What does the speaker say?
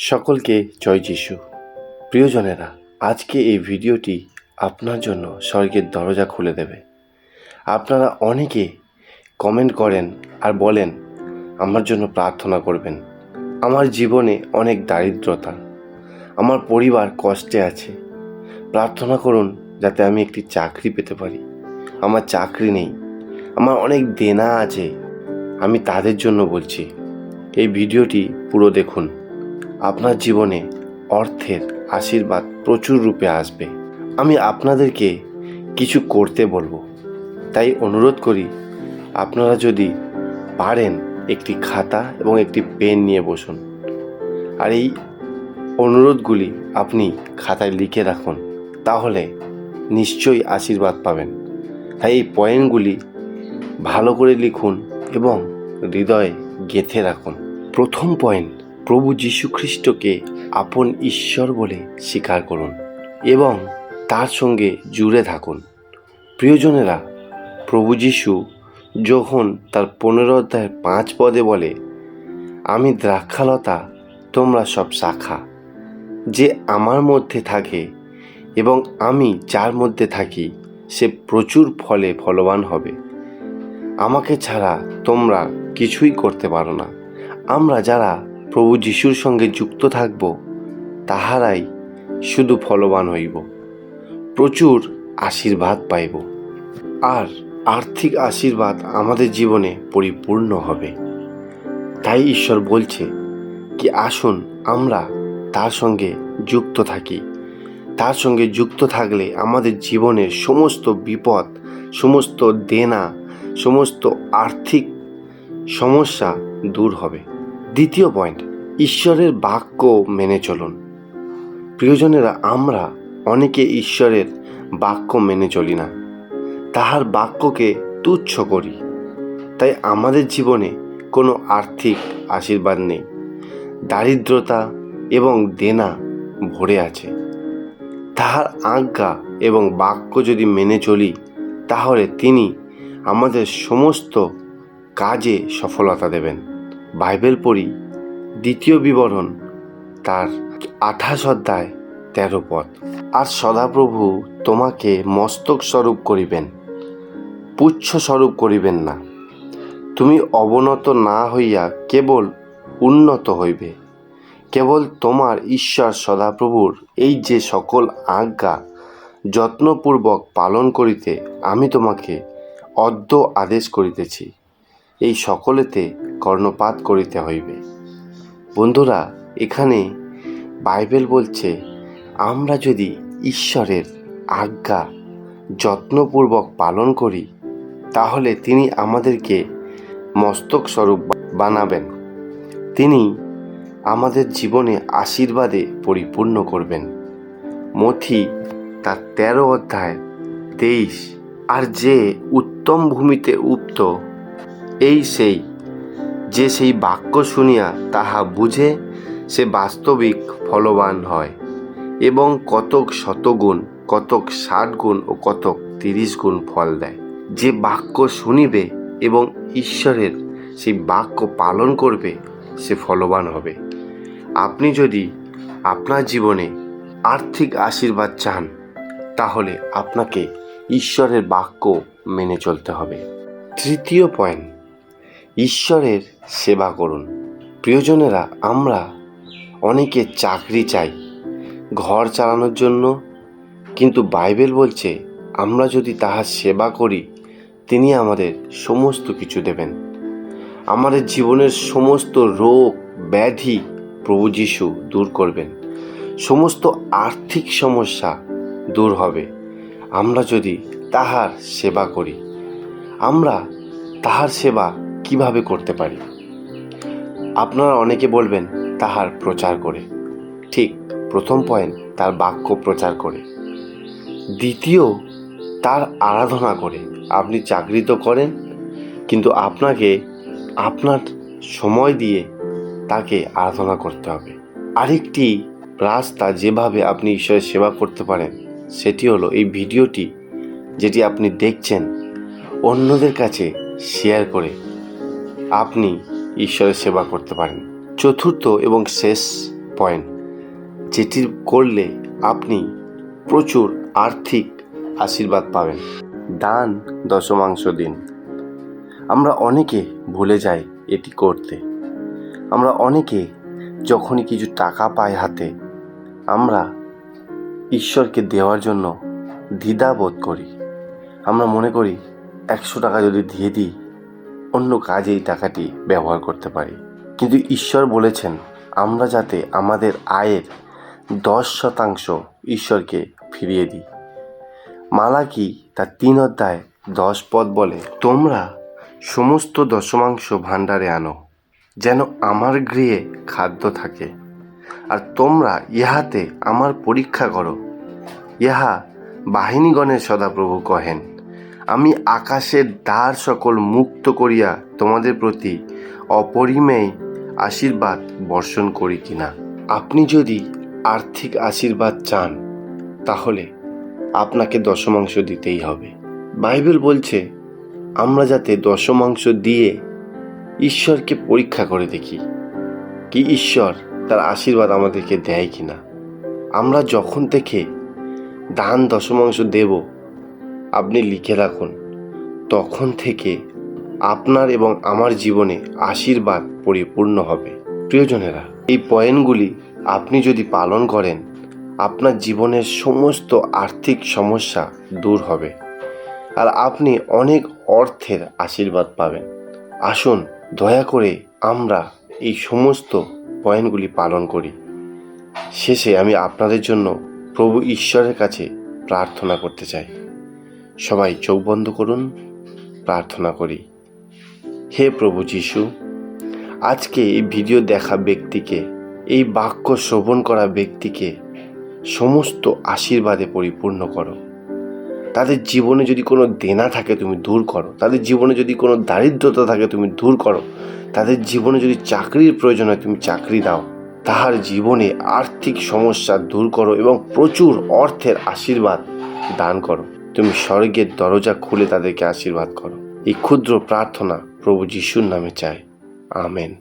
সকলকে জয় যিশু। প্রিয়জনেরা, আজকে এই ভিডিওটি আপনার জন্য স্বর্গের দরজা খুলে দেবে। আপনারা অনেকে কমেন্ট করেন আর বলেন, আমার জন্য প্রার্থনা করবেন। আমার জীবনে অনেক দারিদ্রতা। আমার পরিবার কষ্টে আছে। প্রার্থনা করুন যাতে আমি একটি চাকরি পেতে পারি। আমার চাকরি নেই। আমার অনেক দেনা আছে। আমি তাদের জন্য বলছি। এই ভিডিওটি পুরো দেখুন। আপনার জীবনে অর্থের আশীর্বাদ প্রচুর রূপে আসবে। আমি আপনাদেরকে কিছু করতে বলব। তাই অনুরোধ করি, আপনারা যদি পারেন একটি খাতা এবং একটি পেন নিয়ে বসুন। আর এই অনুরোধগুলি আপনি খাতায় লিখে রাখুন, তাহলে নিশ্চয়ই আশীর্বাদ পাবেন। তাই এই পয়েন্টগুলি ভালো করে লিখুন এবং হৃদয়ে গেঁথে রাখুন। প্রথম পয়েন্ট প্রভু যীশুখ্রিস্টকে আপন ঈশ্বর বলে স্বীকার করুন এবং তার সঙ্গে জুড়ে থাকুন। প্রিয়জনেরা, প্রভু যীশু যখন তার পনেরো অধ্যায়ের পাঁচ পদে বলে, আমি দ্রাক্ষালতা, তোমরা সব শাখা, যে আমার মধ্যে থাকে এবং আমি যার মধ্যে থাকি, সে প্রচুর ফলে ফলবান হবে। আমাকে ছাড়া তোমরা কিছুই করতে পারো না। আমরা যারা প্রভু যিশুর সঙ্গে যুক্ত থাকব, তাহারাই শুধু ফলবান হইব। প্রচুর আশীর্বাদ পাইব। আর আর্থিক আশীর্বাদ আমাদের জীবনে পরিপূর্ণ হবে। তাই ঈশ্বর বলছে কি, আসুন আমরা তার সঙ্গে যুক্ত থাকি। তার সঙ্গে যুক্ত থাকলে আমাদের জীবনের সমস্ত বিপদ, সমস্ত দেনা, সমস্ত আর্থিক সমস্যা দূর হবে। দ্বিতীয় পয়েন্ট ঈশ্বরের বাক্য মেনে চলুন। প্রিয়জনেরা, আমরা অনেকে ঈশ্বরের বাক্য মেনে চলি না। তাহার বাক্যকে তুচ্ছ করি। তাই আমাদের জীবনে কোনো আর্থিক আশীর্বাদ নেই। দারিদ্রতা এবং দেনা ভরে আছে। তাহার আজ্ঞা এবং বাক্য যদি মেনে চলি, তাহলে তিনি আমাদের সমস্ত কাজে সফলতা দেবেন। বাইবেল পড়ি, দ্বিতীয় বিবরণ তার আঠাশ অধ্যায় তেরো পদ আর সদাপ্রভু তোমাকে মস্তক স্বরূপ করিবেন, পুচ্ছ স্বরূপ করিবেন না। তুমি অবনত না হইয়া কেবল উন্নত হইবে। কেবল তোমার ঈশ্বর সদাপ্রভুর এই যে সকল আজ্ঞা, যত্নপূর্বক পালন করিতে আমি তোমাকে অদ্য আদেশ করিতেছি। এই সকলেতে কর্ণপাত করিতে হইবে। বন্ধুরা, এখানে বাইবেল বলছে, আমরা যদি ঈশ্বরের আজ্ঞা যত্নপূর্বক পালন করি, তাহলে তিনি আমাদেরকে মস্তক স্বরূপ বানাবেন। তিনি আমাদের জীবনে আশীর্বাদে পরিপূর্ণ করবেন। মথি তার তেরো অধ্যায় তেইশ, আর যে উত্তম ভূমিতে উক্ত এই সেই। যে সেই বাক্য শুনিয়া তাহা বুঝে সে বাস্তবিক ফলবান হয় এবং কতক শতগুণ, কতক ষাট গুণ ও কতক তিরিশ গুণ ফল দেয়। যে বাক্য শুনিবে এবং ঈশ্বরের সেই বাক্য পালন করবে, সে ফলবান হবে। আপনি যদি আপনার জীবনে আর্থিক আশীর্বাদ চান, তাহলে আপনাকে ঈশ্বরের বাক্য মেনে চলতে হবে। তৃতীয় পয়েন্ট। ঈশ্বরের সেবা করুন। প্রিয়জনেরা, আমরা অনেকে চাকরি চাই, ঘর চালানোর জন্য, কিন্তু বাইবেল বলছে, আমরা যদি তাহার সেবা করি, তিনি আমাদের সমস্ত কিছু দেবেন। আমাদের জীবনের সমস্ত রোগ, ব্যাধি প্রভু যিশু দূর করবেন। সমস্ত আর্থিক সমস্যা দূর হবে। আমরা যদি তাহার সেবা করি, আমরা তাহার সেবা কীভাবে করতে পারি? আপনারা অনেকে বলবেন, তাহার প্রচার করে। ঠিক প্রথম পয়েন্ট তার বাক্য প্রচার করে। দ্বিতীয়, তার আরাধনা করে। আপনি চাকরি তো করেন, কিন্তু আপনাকে আপনার সময় দিয়ে তাকে আরাধনা করতে হবে। আরেকটি রাস্তা যেভাবে আপনি ঈশ্বরের সেবা করতে পারেন, সেটি হলো এই ভিডিওটি যেটি আপনি দেখছেন, অন্যদের কাছে শেয়ার করে। আপনি ঈশ্বরের সেবা করতে পারেন। চতুর্থ এবং শেষ পয়েন্ট যেটি করলে আপনি প্রচুর আর্থিক আশীর্বাদ পাবেন। দান দশমাংশ দিন। আমরা অনেকে ভুলে যাই এটি করতে। আমরা অনেকে যখনই কিছু টাকা পাই হাতে, আমরা ঈশ্বরকে দেওয়ার জন্য দ্বিধাবোধ করি। আমরা মনে করি, একশো টাকা যদি দিয়ে দিই অন্য কাজে এই টাকাটি ব্যবহার করতে পারি। কিন্তু ঈশ্বর বলেছেন, আমরা যাতে আমাদের আয়ের দশ শতাংশ ঈশ্বরকে ফিরিয়ে দিই। মালাকি তার তিন অধ্যায় দশ পদ বলে, তোমরা সমস্ত দশমাংশ ভাণ্ডারে আনো, যেন আমার গৃহে খাদ্য থাকে। আর তোমরা ইহাতে আমার পরীক্ষা করো। ইহা বাহিনীগণের সদাপ্রভু কহেন। আমি আকাশের দ্বার সকল মুক্ত করিয়া তোমাদের প্রতি অপরিমেয় আশীর্বাদ বর্ষণ করি কিনা। আপনি যদি আর্থিক আশীর্বাদ চান, তাহলে আপনাকে দশমাংশ দিতেই হবে। বাইবেল বলছে, আমরা যাতে দশমাংশ দিয়ে ঈশ্বরকে পরীক্ষা করে দেখি, কি ঈশ্বর তার আশীর্বাদ আমাদেরকে দেয় কিনা। আমরা যখন থেকে দান দশমাংশ দেব আপনি লিখে রাখুন। তখন থেকে আপনার এবং আমার জীবনে আশীর্বাদ পরিপূর্ণ হবে। প্রিয়জনেরা, এই পয়েন্টগুলি আপনি যদি পালন করেন, আপনার জীবনের সমস্ত আর্থিক সমস্যা দূর হবে আর আপনি অনেক অর্থের আশীর্বাদ পাবেন। আসুন, দয়া করে আমরা এই সমস্ত পয়েন্টগুলি পালন করি। শেষে আমি আপনাদের জন্য প্রভু ঈশ্বরের কাছে প্রার্থনা করতে চাই। সবাই চোখ বন্ধ করুন, প্রার্থনা করি। হে প্রভু যিশু, আজকে এই ভিডিও দেখা ব্যক্তিকে, এই বাক্য শ্রবণ করা ব্যক্তিকে সমস্ত আশীর্বাদে পরিপূর্ণ করো। তাদের জীবনে যদি কোনো দেনা থাকে তুমি দূর করো। তাদের জীবনে যদি কোনো দারিদ্রতা থাকে তুমি দূর করো। তাদের জীবনে যদি চাকরির প্রয়োজন হয় তুমি চাকরি দাও। তাহার জীবনে আর্থিক সমস্যা দূর করো এবং প্রচুর অর্থের আশীর্বাদ দান করো। তুমি স্বর্গের দরজা খুলে তাদেরকে আশীর্বাদ করো। এই ক্ষুদ্র প্রার্থনা প্রভু যিশুর নামে চায় আমেন।